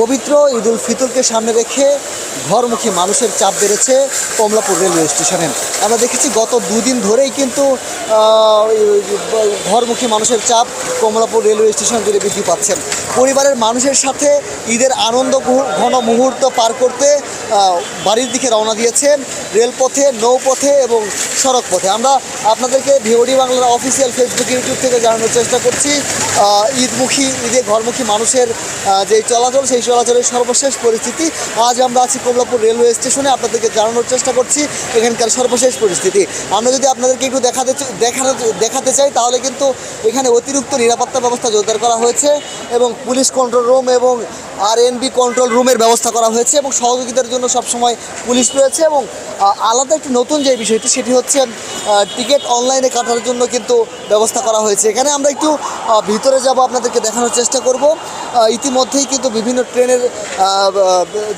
পবিত্র ঈদ উল ফিতরকে সামনে রেখে ঘরমুখী মানুষের চাপ বেড়েছে কমলাপুর রেলওয়ে স্টেশনে। আমরা দেখেছি গত দুদিন ধরেই কিন্তু ঘরমুখী মানুষের চাপ কমলাপুর রেলওয়ে স্টেশন জুড়ে বৃদ্ধি পাচ্ছে। পরিবারের মানুষের সাথে ঈদের আনন্দ ঘন মুহূর্ত পার করতে বাড়ির দিকে রওনা দিয়েছেন রেলপথে, নৌপথে এবং সড়ক পথে আমরা আপনাদেরকে ভিওডি বাংলার অফিসিয়াল ফেসবুক, ইউটিউব থেকে জানানোর চেষ্টা করছি ঈদমুখী, ঈদে ঘরমুখী মানুষের যে চলাচল, সেই চলাচলের সর্বশেষ পরিস্থিতি। আজ আমরা আছি কমলাপুর রেলওয়ে স্টেশনে। আপনাদেরকে জানানোর চেষ্টা করছি এখানকার সর্বশেষ পরিস্থিতি। আমরা যদি আপনাদেরকে একটু দেখাতে দেখানো দেখাতে চাই, তাহলে কিন্তু এখানে অতিরিক্ত নিরাপত্তা ব্যবস্থা জোরদার করা হয়েছে এবং পুলিশ কন্ট্রোল রুম এবং আর এনবি কন্ট্রোল রুমের ব্যবস্থা করা হয়েছে এবং সহযোগিতার জন্য সবসময় পুলিশ রয়েছে এবং আলাদা একটি নতুন যে বিষয়টি, সেটি হচ্ছে টিকিট অনলাইনে কাটার জন্য কিন্তু ব্যবস্থা করা হয়েছে। এখানে আমরা একটু ভিতরে যাব, আপনাদেরকে দেখানোর চেষ্টা করব। ইতিমধ্যেই কিন্তু বিভিন্ন ট্রেনের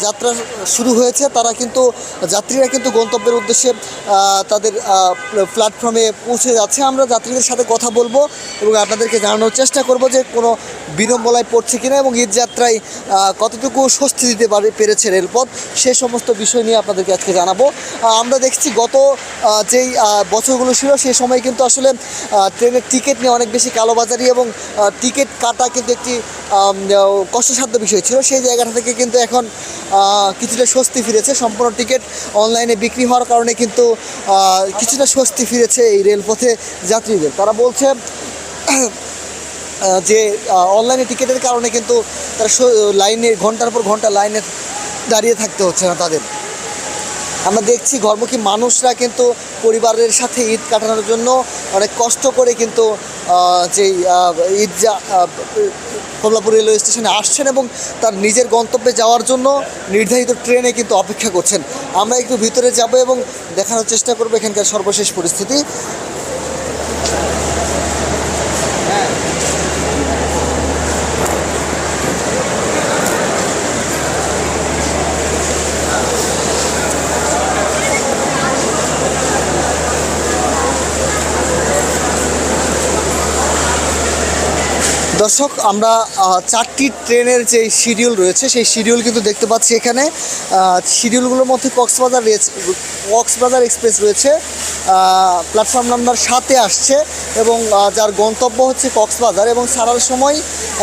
যাত্রা শুরু হয়েছে। তারা কিন্তু, যাত্রীরা কিন্তু গন্তব্যের উদ্দেশ্যে তাদের প্ল্যাটফর্মে পৌঁছে যাচ্ছে। আমরা যাত্রীদের সাথে কথা বলব এবং আপনাদেরকে জানানোর চেষ্টা করব যে কোনো বিড়ম্বনায় পড়ছে কিনা এবং ঈদ যাত্রায় কতটুকু স্বস্তি দিতে পারে, পেরেছে রেলপথ, সে সমস্ত বিষয় নিয়ে আপনাদেরকে আজকে জানাব। আমরা দেখছি গত যেই বছরগুলো ছিল সেই সময় কিন্তু আসলে ট্রেনের টিকিট নিয়ে অনেক বেশি কালোবাজারি এবং টিকিট কাটা কিন্তু একটি কষ্টসাধ্য বিষয় ছিল। সেই জায়গাটা থেকে কিন্তু এখন কিছুটা স্বস্তি ফিরেছে। সম্পূর্ণ টিকিট অনলাইনে বিক্রি হওয়ার কারণে কিন্তু কিছুটা স্বস্তি ফিরেছে এই রেলপথে যাত্রীদের। তারা বলছে যে অনলাইনে টিকিটের কারণে কিন্তু তারা লাইনে ঘণ্টার পর ঘণ্টা লাইনে দাঁড়িয়ে থাকতে হচ্ছে না তাদের। আমরা দেখছি ঘরমুখী মানুষরা কিন্তু পরিবারের সাথে ঈদ কাটানোর জন্য অনেক কষ্ট করে কিন্তু যেই ঈদ যা কমলাপুর রেলওয়ে স্টেশনে আসছেন এবং তার নিজের গন্তব্যে যাওয়ার জন্য নির্ধারিত ট্রেনে কিন্তু অপেক্ষা করছেন। আমরা একটু ভিতরে যাব এবং দেখানোর চেষ্টা করব এখানকার সর্বশেষ পরিস্থিতি। দর্শক আমরা চারটি ট্রেনের যে শিডিউল রয়েছে সেই শিডিউল কিন্তু দেখতে পাচ্ছি এখানে। শিডিউলগুলোর মধ্যে কক্সবাজার কক্সবাজার এক্সপ্রেস রয়েছে। প্ল্যাটফর্ম নাম্বার সাতে আসছে এবং যার গন্তব্য হচ্ছে কক্সবাজার এবং ছাড়ার সময়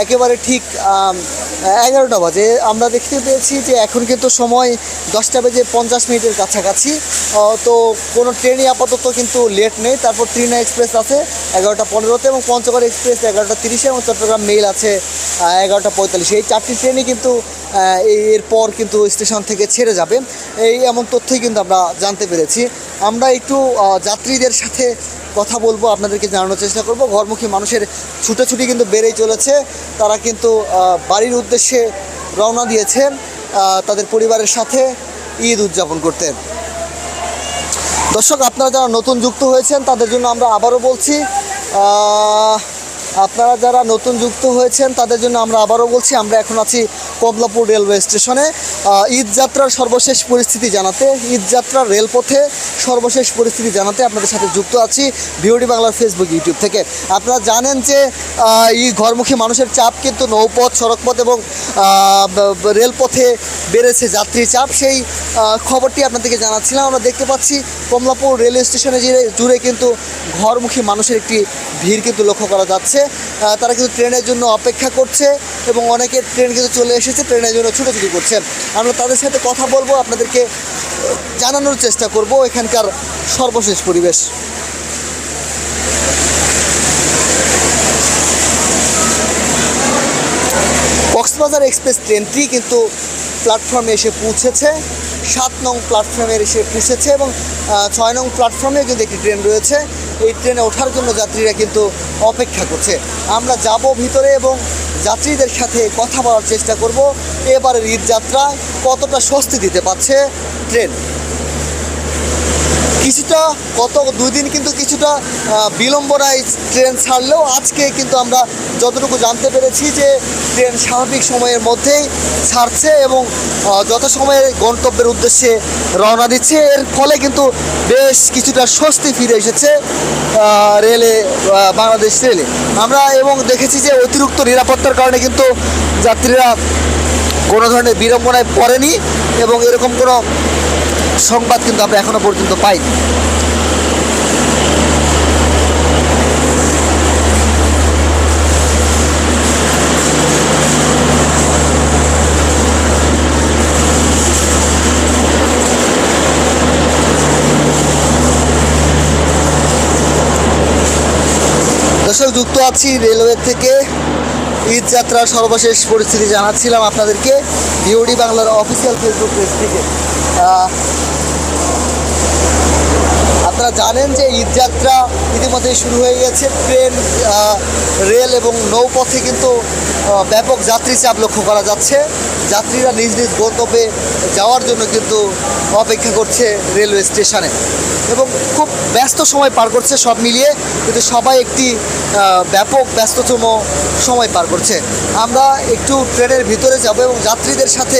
একেবারে ঠিক এগারোটা বাজে। আমরা দেখতে পেয়েছি যে এখন কিন্তু সময় দশটা বেজে পঞ্চাশ মিনিটের কাছাকাছি। তো কোনো ট্রেনই আপাতত কিন্তু লেট নেই। তারপর ত্রিনা এক্সপ্রেস আছে এগারোটা পনেরোতে এবং পঞ্চগড় এক্সপ্রেস এগারোটা তিরিশে এবং চট্টগ্রাম মেল আছে আহ, এগারোটা পঁয়তাল্লিশে। এই চারটি ট্রেনই কিন্তু এরপর কিন্তু স্টেশন থেকে ছেড়ে যাবে। এই এমন তথ্যই কিন্তু আমরা জানতে পেরেছি। আমরা একটু যাত্রীদের সাথে কথা বলব, আপনাদেরকে জানানোর চেষ্টা করব। ঘরমুখী মানুষের ছুটোছুটি কিন্তু বেড়েই চলেছে। তারা কিন্তু বাড়ির উদ্দেশ্যে রওনা দিয়েছেন তাদের পরিবারের সাথে ঈদ উদযাপন করতে। দর্শক, আপনারা যারা নতুন যুক্ত হয়েছেন, তাদের জন্য আমরা আবারও বলছি আপনারা যারা নতুন যুক্ত হয়েছেন তাদের জন্য আমরা আবারও বলছি আমরা এখন আছি কমলাপুর রেলওয়ে স্টেশনে। আহ, ঈদ যাত্রার সর্বশেষ পরিস্থিতি জানাতে ঈদ যাত্রার রেলপথে সর্বশেষ পরিস্থিতি জানাতে আপনাদের সাথে যুক্ত আছি ভিওডি বাংলার ফেসবুক ইউটিউব থেকে। আপনারা জানেন যে এই ঘরমুখী মানুষের চাপ কিন্তু নৌপথ সড়কপথ এবং রেলপথে বেড়েছে যাত্রী চাপ। সেই খবরটি আপনাদেরকে জানাচ্ছিলাম। আমরা দেখতে পাচ্ছি কমলাপুর রেলওয়ে স্টেশনে জুড়ে কিন্তু ঘরমুখী মানুষের একটি ভিড় কিন্তু লক্ষ্য করা যাচ্ছে। তারা কিন্তু ট্রেনের জন্য অপেক্ষা করছে এবং অনেকে ট্রেন কিন্তু চলে এসেছে, ট্রেনের জন্য ছুটোছুটি করছে আমরা তাদের সাথে কথা বলব, আপনাদেরকে জানানোর চেষ্টা করব এখানকার সর্বশেষ পরিবেশ। কক্সবাজার এক্সপ্রেস ট্রেনটি কিন্তু প্ল্যাটফর্মে এসে পৌঁছেছে, সাত নং প্ল্যাটফর্মে এসে পৌঁছেছে এবং ছয় নং প্ল্যাটফর্মে কিন্তু একটি ট্রেন রয়েছে। এই ট্রেনে ওঠার জন্য যাত্রীরা কিন্তু অপেক্ষা করছে। আমরা যাব ভিতরে এবং যাত্রীদের সাথে কথা বলার চেষ্টা করব। এবারের ঈদ যাত্রায় কতটা স্বস্তি দিতে পারছে ট্রেন? কিছুটা গত দুই দিন কিন্তু কিছুটা বিলম্বনায় ট্রেন ছাড়লেও আজকে কিন্তু আমরা যতটুকু জানতে পেরেছি যে ট্রেন স্বাভাবিক সময়ের মধ্যেই ছাড়ছে এবং যথাসময়ে গন্তব্যের উদ্দেশ্যে রওনা দিচ্ছে। এর ফলে কিন্তু বেশ কিছুটা স্বস্তি ফিরে এসেছে রেলে বাংলাদেশ রেলে। আমরা এবং দেখেছি যে অতিরিক্ত নিরাপত্তার কারণে কিন্তু যাত্রীরা কোনো ধরনের বিড়ম্বনায় পড়েনি এবং এরকম কোনো সংবাদ কিন্তু আমরা এখনও পর্যন্ত পাইনি। যুক্ত আছি রেলওয়ে থেকে। ঈদ যাত্রার সর্বশেষ পরিস্থিতি জানাচ্ছিলাম আপনাদেরকে। বিওডি বাংলার অফিসিয়াল ফেসবুক পেজ থেকে। আপনারা জানেন যে ঈদ যাত্রা ইতিমধ্যে শুরু হয়ে গেছে। ট্রেন রেল এবং নৌপথে কিন্তু ব্যাপক যাত্রী চাপ লক্ষ্য করা যাচ্ছে। যাত্রীরা নিজ নিজ গন্তব্যে যাওয়ার জন্য কিন্তু অপেক্ষা করছে রেলওয়ে স্টেশনে। এবং খুব ব্যস্ত সময় পার করছে সব মিলিয়ে, কিন্তু সবাই একটি ব্যাপক ব্যস্ততম সময় পার করছে। আমরা একটু ট্রেনের ভিতরে যাব এবং যাত্রীদের সাথে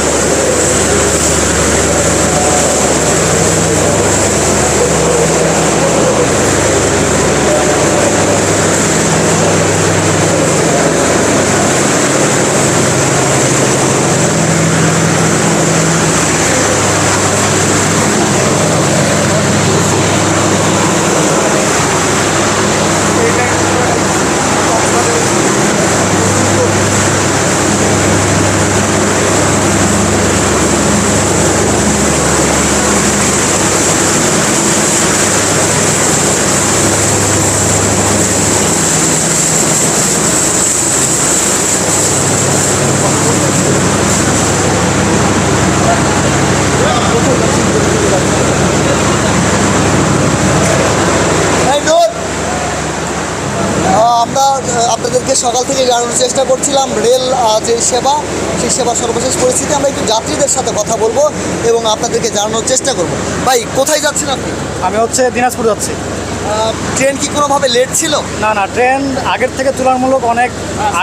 এই নূর, আহ, আমরা আপনাদেরকে সকাল থেকে জানানোর চেষ্টা করছিলাম রেল যে সেবা সেই সেবা সর্বশেষ পরিস্থিতি আমরা একটু যাত্রীদের সাথে কথা বলব এবং আপনাদেরকে জানানোর চেষ্টা করব। ভাই কোথায় যাচ্ছেন আপনি? আমি হচ্ছে দিনাজপুর যাচ্ছি। ট্রেন কি কোনোভাবে লেট ছিল? না না ট্রেন আগের থেকে তুলনামূলক অনেক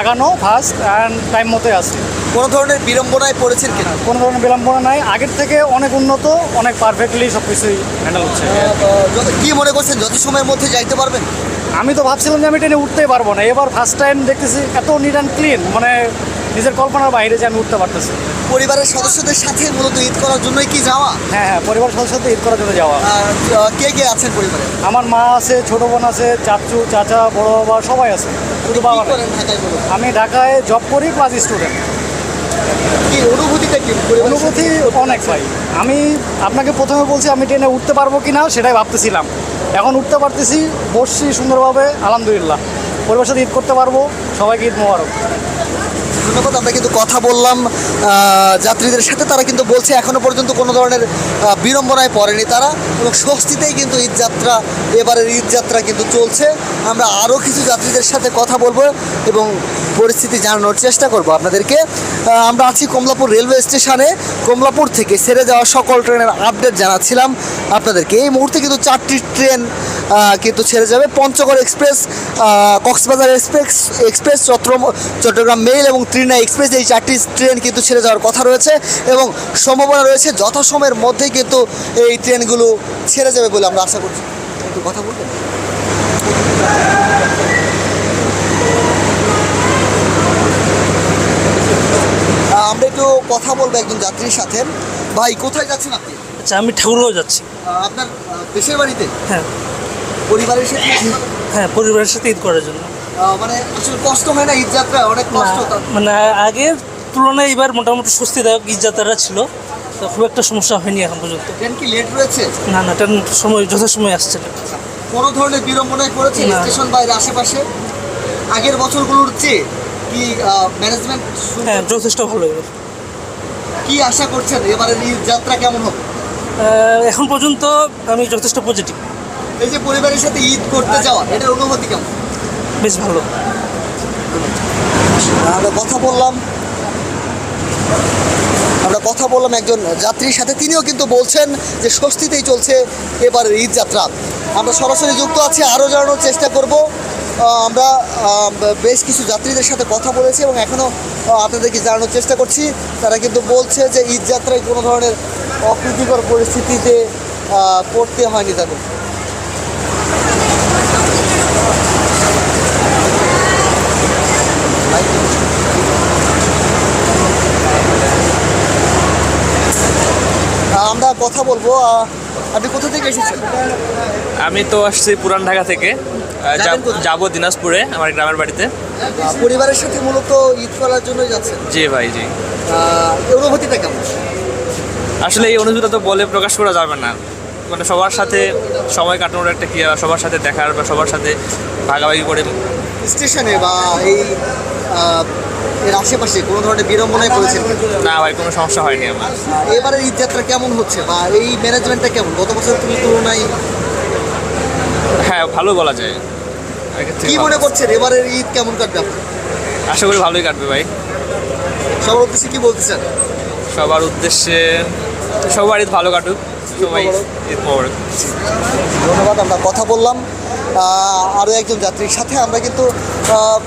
আগানো ফাস্ট অ্যান্ড টাইম মতোই আসছে কোনো ধরনের বিড়ম্বনায় পড়েছেন কিনা? কোনো ধরনের বিলম্বনা নাই। আগের থেকে অনেক উন্নত অনেক পারফেক্টলি সব কিছুই হ্যান্ডেল হচ্ছে কি মনে করছেন? যত সময়ের মধ্যে যাইতে পারবেন? আমি তো ভাবছিলাম যে আমি ট্রেনে উঠতেই পারব না। এবার ফার্স্ট টাইম দেখতেছি এত নিট অ্যান্ড ক্লিন মানে নিজের কল্পনার বাইরে যে আমি উঠতে পারতেছি। পরিবারের সদস্যদের সাথে মূলত ঈদ করার জন্যই কি যাওয়া? হ্যাঁ হ্যাঁ পরিবার সদস্যদের ঈদ করার জন্য যাওয়া। আর, আহ, কে কে আছেন পরিবারে? আমার মা আছে ছোট বোন আছে চাচু চাচা বড় বাবা সবাই আছে। শুধু বাবা কি না। করেন ঢাকায় বলুন? আমি ঢাকায় জব করি প্লাস স্টুডেন্ট কি অনুভূতিটা কি পরিবারের অনুভূতি সাথে? অনেক ভাই। আমি আপনাকে প্রথমে বলছি আমি ট্রেনে উঠতে পারব কি না সেটাই ভাবতেছিলাম। এখন উঠতে পারতেছি, বসছি সুন্দরভাবে, আলহামদুলিল্লাহ। পরিবারের সাথে ঈদ করতে পারব, সবাইকে ঈদ মোবারক। ধন্যবাদ আমরা কিন্তু কথা বললাম যাত্রীদের সাথে, তারা কিন্তু বলছে এখনও পর্যন্ত কোনো ধরনের বিড়ম্বনায় পড়েনি তারা। এবং স্বস্তিতেই কিন্তু ঈদযাত্রা এবারের ঈদযাত্রা কিন্তু চলছে। আমরা আরও কিছু যাত্রীদের সাথে কথা বলব এবং পরিস্থিতি জানানোর চেষ্টা করব আপনাদেরকে। আমরা আছি কমলাপুর রেলওয়ে স্টেশনে। কমলাপুর থেকে সেরে যাওয়া সকল ট্রেনের আপডেট জানাচ্ছিলাম আপনাদেরকে। এই মুহূর্তে কিন্তু চারটি ট্রেন কিন্তু ছেড়ে যাবে। Panchagarh Express Cox's Bazar Express Express, Chattogram Chattogram Mail এবং ত্রিনা এক্সপ্রেস, এই চারটি ট্রেন কিন্তু ছেড়ে যাওয়ার কথা রয়েছে এবং সম্ভাবনা রয়েছে যথাসময়ের মধ্যেই কিন্তু এই ট্রেনগুলো ছেড়ে যাবে বলে আমরা আশা করছি। একটু কথা বলবেন? আমরা একটু কথা বলব একজন যাত্রীর সাথে। ভাই কোথায় যাচ্ছেন আপনি? আচ্ছা আমি ঠাকুরগাঁও যাচ্ছি। আপনার দেশের বাড়িতে? হ্যাঁ। পরিবারের সাথে? হ্যাঁ পরিবারের সাথে ঈদ করার জন্য। মানে আসলে কষ্ট হয় না ঈদ যাত্রা? অনেক কষ্ট মানে আগের তুলনায় এবার মোটামুটি স্বস্তিদায়ক ঈদ যাত্রাটা ছিল। তো খুব একটা সমস্যা হয়নি এখন পর্যন্ত। ট্রেন কি লেট রয়েছে? না না ট্রেন সময় যথাসময় আসছে না। কোনো ধরনের বিড়ম্বনায় পড়েছে। স্টেশন বাইরে আশেপাশে? আগের বছরগুলোর চেয়ে? কি ম্যানেজমেন্ট হ্যাঁ যথেষ্ট ভালো কি আশা করছেন এবারের ঈদ যাত্রা কেমন হবে? এখন পর্যন্ত আমি যথেষ্ট পজিটিভ এই যে পরিবারের সাথে ঈদ করতে যাওয়া এটার অনুভূতি কেমন? বেশ ভালো। আমরা কথা বললাম আমরা কথা বললাম একজন যাত্রীর সাথে তিনিও কিন্তু বলছেন যে স্বস্তিতেই চলছে এবারের ঈদ যাত্রা। আমরা সরাসরি যুক্ত আছি আরও জানানোর চেষ্টা করব। আমরা বেশ কিছু যাত্রীদের সাথে কথা বলেছি এবং এখনও আপনাদেরকে জানানোর চেষ্টা করছি। তারা কিন্তু বলছে যে ঈদ যাত্রায় কোনো ধরনের অপ্রীতিকর পরিস্থিতিতে পড়তে হয়নি তাদের। আমরা কথা বলব আপনি কোথা থেকে এসেছেন? আমি তো আসছি পুরান ঢাকা থেকে। যাব- দিনাজপুরে আমার গ্রামের বাড়িতে। পরিবারের সাথে মূলত ঈদ করার জন্যই যাচ্ছেন? জি ভাই জি। অনুভূতিটা কেমন? আসলে এই অনুভূতিটা তো বলে প্রকাশ করা যাবে না। মানে সবার সাথে সময় কাটানোর একটা কি সবার সাথে দেখার বা সবার সাথে ভাগাভাগি করে স্টেশনে বা এই এর আশেপাশে কোনো ধরনের বিড়ম্বনায় পড়েছেন কি? না ভাই কোনো সমস্যা হয়নি আমার। এবারের ঈদ যাত্রা কেমন হচ্ছে বা এই ম্যানেজমেন্টটা কেমন? গত বছর তুমি তুলনায় হ্যাঁ ভালো বলা যায়। কি মনে করছেন? এবারের ঈদ কেমন কাটবে আশা করি ভালোই কাটবে ভাই। সবার উদ্দেশ্যে কি বলতে চান সবার উদ্দেশ্যে সবার ঈদ ভালো কাটুক। সবাই ঈদ মোবারক। ধন্যবাদ আমরা কথা বললাম। আরও একজন যাত্রীর সাথে আমরা কিন্তু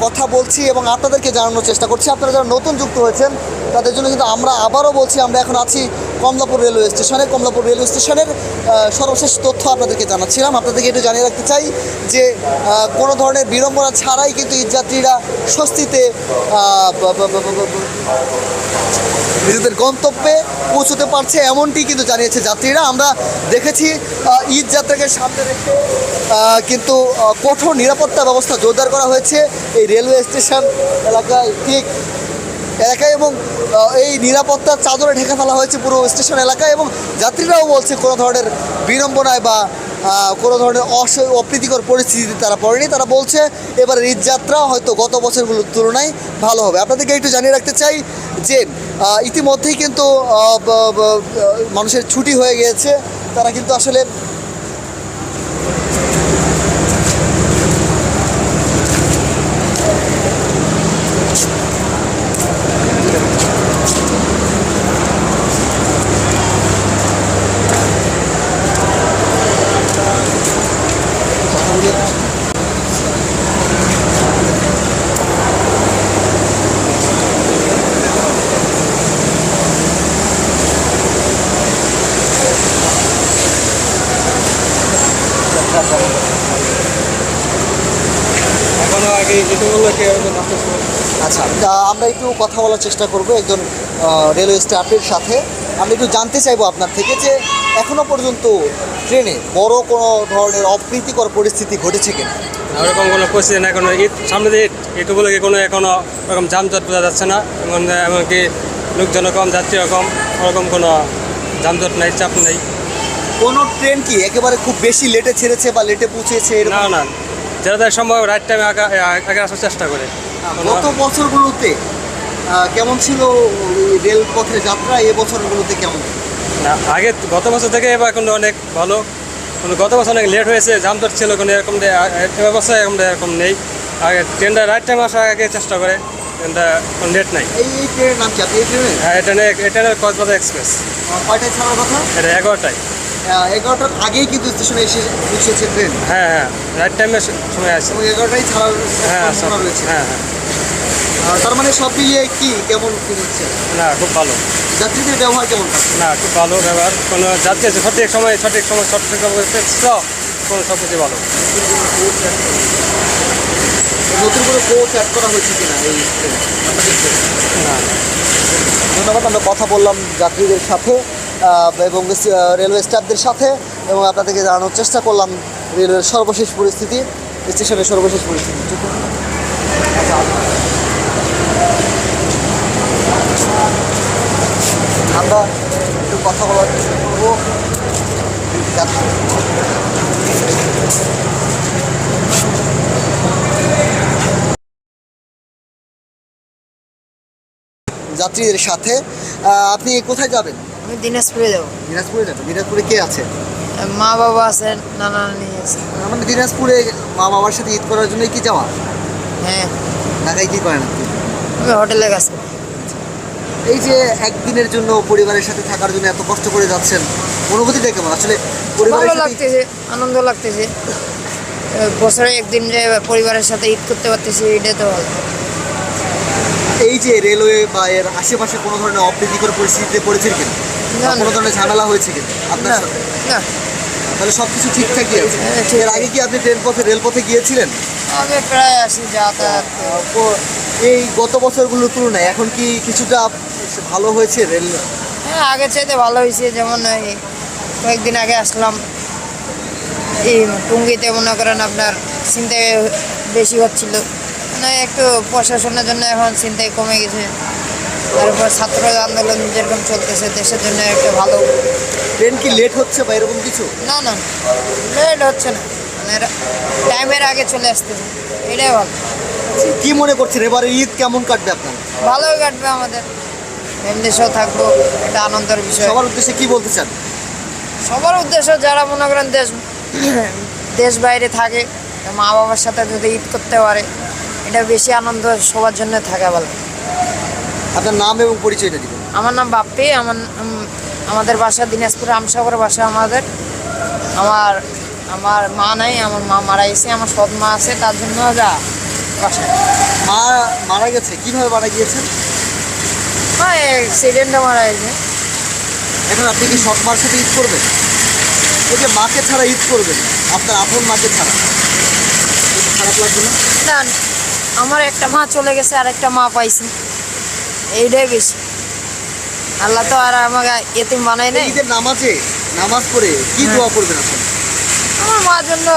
কথা বলছি এবং আপনাদেরকে জানানোর চেষ্টা করছি। আপনারা যারা নতুন যুক্ত হয়েছেন তাদের জন্য কিন্তু আমরা আবারও বলছি আমরা এখন আছি কমলাপুর রেলওয়ে স্টেশনে কমলাপুর রেলওয়ে স্টেশনের সর্বশেষ তথ্য আপনাদেরকে জানাচ্ছিলাম। আপনাদেরকে একটু জানিয়ে রাখতে চাই যে কোনো ধরনের বিড়ম্বনা ছাড়াই কিন্তু ঈদযাত্রীরা স্বস্তিতে নিজেদের গন্তব্যে পৌঁছতে পারছে এমনটি কিন্তু জানিয়েছে যাত্রীরা। আমরা দেখেছি ঈদ যাত্রাকে সামনে রেখে কিন্তু কঠোর নিরাপত্তা ব্যবস্থা জোরদার করা হয়েছে এই রেলওয়ে স্টেশন এলাকায়। ঠিক এলাকায় এবং এই নিরাপত্তার চাদরে ঢেকে ফেলা হয়েছে পুরো স্টেশন এলাকায় এবং যাত্রীরাও বলছে কোনো ধরনের বিড়ম্বনায় বা কোনো ধরনের অস অপ্রীতিকর পরিস্থিতিতে তারা পড়েনি। তারা বলছে এবার ঈদযাত্রা হয়তো গত বছরগুলোর তুলনায় ভালো হবে। আপনাদেরকে একটু জানিয়ে রাখতে চাই যে ইতিমধ্যেই কিন্তু মানুষের ছুটি হয়ে গিয়েছে। তারা কিন্তু আসলে আচ্ছা তা আমরা একটু কথা বলার চেষ্টা করব একজন রেলওয়ে স্টাফের সাথে। আমরা একটু জানতে চাইব আপনার থেকে যে এখনও পর্যন্ত ট্রেনে বড় কোনো ধরনের অপ্রীতিকর পরিস্থিতি ঘটেছে কিনা? ওরকম কোনো পরিস্থিতি না কোনো ঈদ সামনে দিয়ে ঈদ ঈদ উপলক্ষে কোনো এখনও ওরকম যানজট বোঝা যাচ্ছে না এমন এমনকি লোকজন কম যাত্রীও কম ওরকম কোনো যানজট নাই চাপ নেই। কোনো ট্রেন কি একেবারে খুব বেশি লেটে ছেড়েছে বা লেটে পৌঁছেছে না না যারা সম্ভব রাইট টাইমে আগে আসার চেষ্টা করে। গত বছরগুলোতে কেমন ছিল রেলপথের যাত্রা? এ বছরগুলোতে কেমন না আগে গত বছর থেকে এবার এখন অনেক ভালো। কোনো গত বছর অনেক লেট হয়েছে যানজট ছিল কোনো এরকম বছর এরকম এরকম নেই। আগে ট্রেনটা রাইট টাইম আসার আগে চেষ্টা করে ট্রেনটা কোনো লেট নাই। এই ট্রেনের নাম কি? এই ট্রেনের হ্যাঁ এটা এটা কক্সবাজার এক্সপ্রেস কয়টায় ছাড়ার কথা? এটা এগারোটায়। এগারোটার আগেই কিন্তু স্টেশনে এসে পৌঁছেছে ট্রেন। হ্যাঁ হ্যাঁ রাইট টাইমে সময় আছে। এবং এগারোটায় ছাড়ার হ্যাঁ সব সম্ভাবনা রয়েছে। হ্যাঁ হ্যাঁ। তার মানে সব মিলিয়ে কি কেমন কি হচ্ছে? না খুব ভালো। যাত্রীদের ব্যবহার কেমন না খুব ভালো ব্যবহার। কোনো যাত্রী আছে সঠিক সময় সঠিক সময় সঠিক কোনো সব কিছু ভালো। নতুন করে কোচ অ্যাড করা হয়েছে কিনা এই ধন্যবাদ আমরা কথা বললাম যাত্রীদের সাথে। এবং রেলওয়ে স্টাফদের সাথে এবং আপনাদেরকে জানানোর চেষ্টা করলাম রেলওয়ের সর্বশেষ পরিস্থিতি, স্টেশনের সর্বশেষ পরিস্থিতি। আমরা একটু কথা বলার চেষ্টা করব। যাত্রীদের সাথে। আপনি কোথায় যাবেন? আমি দিনাজপুরে যাব। দিনাজপুরে যাবেন দিনাজপুরে কে আছে? মা বাবা আছেন নানা নানি আছে। আমাদের দিনাজপুরে মা বাবার সাথে ঈদ করার জন্য কি যাওয়া? হ্যাঁ। ঢাকায় কি করেন আমি হোটেলে গেছি। এই যে একদিনের জন্য পরিবারের সাথে থাকার জন্য এত কষ্ট করে যাচ্ছেন অনুভূতিটা কেমন? আসলে ভালো লাগতেছে আনন্দ লাগতেছে। বছরে একদিন যে পরিবারের সাথে ঈদ করতে পারতেছি এটা তো ভালো। এই যে রেলওয়ে বা এর আশেপাশে কোনো ধরনের অপ্রীতিকর পরিস্থিতিতে পড়েছেন কিনা? বা কোনো ধরনের ঝামেলা হয়েছে কিনা আপনার সাথে? না। তাহলে সব কিছু ঠিকঠাকই আছে হ্যাঁ, এর আগে কি আপনি ট্রেন পথে রেলপথে গিয়েছিলেন? আমি প্রায় আসি যাতায়াত আহ, এই গত বছরগুলোর তুলনায় এখন কি কিছুটা ভালো হয়েছে রেল? হ্যাঁ আগের চাইতে ভালো হয়েছে যেমন কয়েকদিন আগে আসলাম। এই টুঙ্গিতে মনে করেন আপনার চিন্তায় বেশি হচ্ছিল। মানে একটু প্রশাসনের জন্য এখন চিন্তায় কমে গেছে। তারপর ছাত্র আন্দোলন যেরকম চলতেছে দেশের জন্য একটা ভালো। ট্রেন কি লেট হচ্ছে বা এরকম কিছু? না না লেট হচ্ছে না। মানে টাইমের আগে চলে আসতেছে এটাই ভালো। কি মনে করছেন? এবারে ঈদ কেমন কাটবে আপনার? ভালোই কাটবে আমাদের। এমনিতেও থাকব এটা আনন্দের বিষয়। সবার উদ্দেশ্যে কি বলতে চান? সবার উদ্দেশ্য যারা মনে করেন দেশ দেশ বাইরে থাকে মা বাবার সাথে যদি ঈদ করতে পারে এটা বেশি আনন্দ সবার জন্য থাকা ভালো আপনার নাম এবং পরিচয়টা দিবেন। আমার নাম বাপ্পি আমার আমাদের বাসা দিনাজপুর আমসাগর বাসা আমাদের। আমার আমার মা নাই আমার মা মারা গেছে আমার সৎ মা আছে তার জন্য যা বাসা মা মারা গেছে কীভাবে মারা গিয়েছেন? হ্যাঁ অ্যাক্সিডেন্টে মারা গেছে। এখন আপনি কি সৎ মার সাথে ঈদ করবেন? এই যে মাকে ছাড়া ঈদ করবেন আপনার আপন মাকে ছাড়া খারাপ লাগবে না? না আমার একটা মা চলে গেছে আর একটা মা পাইছি। এইটাই বেশি। আল্লাহ তো আর আমাকে এতে বানাই নাই। ঈদের নামাজে নামাজ পড়ে কি দোয়া করবেন আপনি? আমার মার জন্য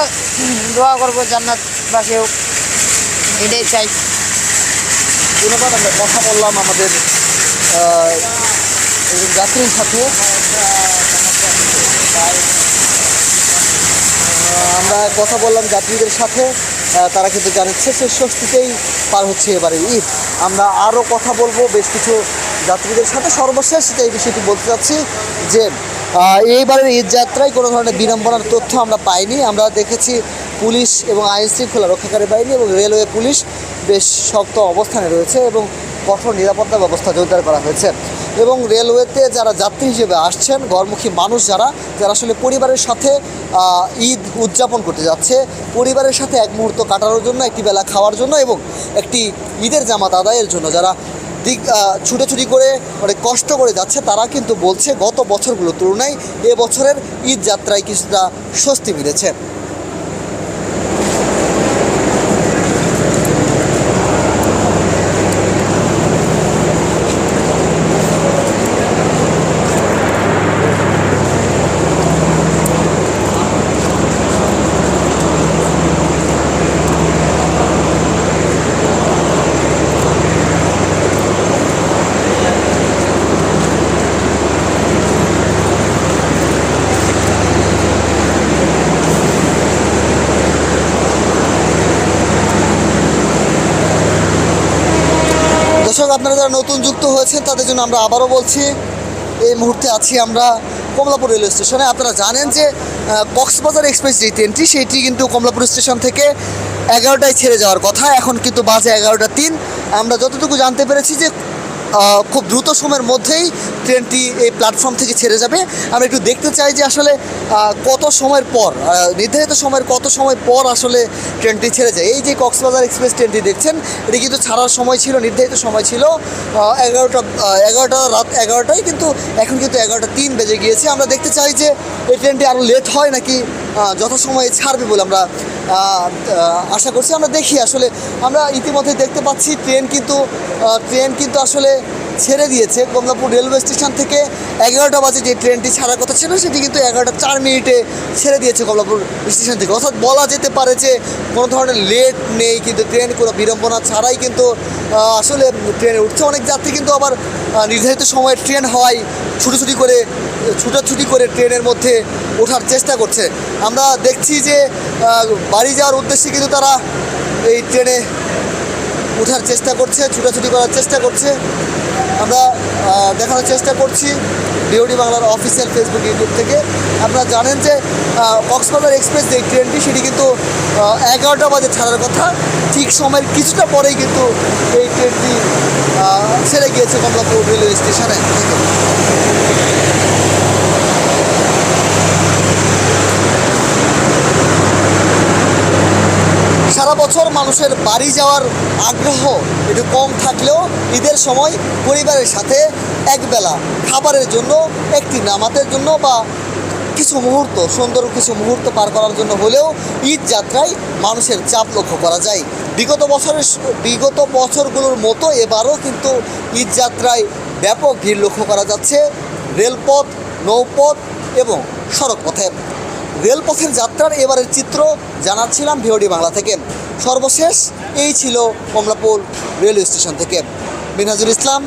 দোয়া করব জান্নাত বাসে হোক। এটাই চাই। ধন্যবাদ আমরা কথা বললাম আমাদের যাত্রীর সাথে। আমরা কথা বললাম যাত্রীদের সাথে তারা কিন্তু জানাচ্ছে সে ষষ্ঠীতেই পার হচ্ছে এবারে ঈদ। আমরা আরও কথা বলব, বেশ কিছু যাত্রীদের সাথে। সর্বশেষ এই বিষয়টি বলতে চাচ্ছি যে এইবারের ঈদ যাত্রায় কোনো ধরনের বিড়ম্বনার তথ্য আমরা পাইনি। আমরা দেখেছি পুলিশ এবং আইন শৃঙ্খলা রক্ষাকারী বাহিনী এবং রেলওয়ে পুলিশ বেশ শক্ত অবস্থানে রয়েছে এবং কঠোর নিরাপত্তা ব্যবস্থা জোরদার করা হয়েছে। এবং রেলওয়েতে যারা যাত্রী হিসেবে আসছেন ঘরমুখী মানুষ যারা যারা আসলে পরিবারের সাথে ঈদ উদযাপন করতে যাচ্ছে, পরিবারের সাথে এক মুহূর্ত কাটানোর জন্য, একটি বেলা খাওয়ার জন্য এবং একটি ঈদের জামাত আদায়ের জন্য যারা দিক ছুটোছুটি করে অনেক কষ্ট করে যাচ্ছে, তারা কিন্তু বলছে গত বছরগুলোর তুলনায় এ বছরের ঈদ যাত্রায় কিছুটা স্বস্তি মিলেছে দর্শক আপনারা যারা নতুন যুক্ত হয়েছেন, তাদের জন্য আমরা আবারও বলছি, এই মুহূর্তে আছি আমরা কমলাপুর রেলওয়ে স্টেশনে। আপনারা জানেন যে কক্সবাজার এক্সপ্রেস যে ট্রেনটি, সেইটি কিন্তু কমলাপুর স্টেশন থেকে এগারোটায় ছেড়ে যাওয়ার কথা। এখন কিন্তু বাজে এগারোটা তিন। আমরা যতটুকু জানতে পেরেছি যে খুব দ্রুত সময়ের মধ্যেই ট্রেনটি এই প্ল্যাটফর্ম থেকে ছেড়ে যাবে। আমরা একটু দেখতে চাই যে আসলে কত সময়ের পর নির্ধারিত সময়ের কত সময় পর আসলে ট্রেনটি ছেড়ে যায়। এই যে কক্সবাজার এক্সপ্রেস ট্রেনটি দেখছেন, এটি কিন্তু ছাড়ার সময় ছিল, নির্ধারিত সময় ছিল এগারোটা এগারোটা রাত এগারোটায়, কিন্তু এখন কিন্তু এগারোটা তিন বেজে গিয়েছে। আমরা দেখতে চাই যে এই ট্রেনটি আরও লেট হয় নাকি যথাসময়ে ছাড়বে বলে আমরা আশা করছি আমরা দেখি। আসলে আমরা ইতিমধ্যে দেখতে পাচ্ছি ট্রেন কিন্তু ট্রেন কিন্তু আসলে ছেড়ে দিয়েছে কমলাপুর রেলওয়ে স্টেশন থেকে এগারোটা বাজে যে ট্রেনটি ছাড়ার কথা ছিল, সেটি কিন্তু এগারোটা চার মিনিটে ছেড়ে দিয়েছে কমলাপুর স্টেশন থেকে। অর্থাৎ বলা যেতে পারে যে কোনো ধরনের লেট নেই, কিন্তু ট্রেন কোনো বিড়ম্বনা ছাড়াই কিন্তু আসলে ট্রেনে উঠছে। অনেক যাত্রী কিন্তু আবার নির্ধারিত সময়ে ট্রেন হওয়ায় ছুটোছুটি করে, ছুটাছুটি করে ট্রেনের মধ্যে ওঠার চেষ্টা করছে। আমরা দেখছি যে বাড়ি যাওয়ার উদ্দেশ্যে কিন্তু তারা এই ট্রেনে ওঠার চেষ্টা করছে, ছুটাছুটি করার চেষ্টা করছে। আমরা দেখানোর চেষ্টা করছি ডিওডি বাংলার অফিসিয়াল ফেসবুক ইউটিউব থেকে। আপনারা জানেন যে কক্সবাজার এক্সপ্রেস যে ট্রেনটি সেটি কিন্তু এগারোটা বাজে ছাড়ার কথা। ঠিক সময়ের কিছুটা পরেই কিন্তু এই ট্রেনটি ছেড়ে গিয়েছে কমলাপুর রেলওয়ে স্টেশনে সারা বছর মানুষের বাড়ি যাওয়ার আগ্রহ একটু কম থাকলেও ঈদের সময় পরিবারের সাথে একবেলা খাবারের জন্য, একটি নামাতের জন্য বা কিছু মুহূর্ত, সুন্দর কিছু মুহূর্ত পার করার জন্য হলেও ঈদ যাত্রায় মানুষের চাপ লক্ষ্য করা যায়। বিগত বছরের বিগত বছরগুলোর মতো এবারও কিন্তু ঈদ যাত্রায় ব্যাপক ভিড় লক্ষ্য করা যাচ্ছে। রেলপথ, নৌপথ এবং সড়ক পথে রেলপথের যাত্রার এবারের চিত্র জানাচ্ছিলাম ভিওডি বাংলা থেকে। সর্বশেষ এই ছিল কমলাপুর রেলওয়ে স্টেশন থেকে। মিনাজুল ইসলাম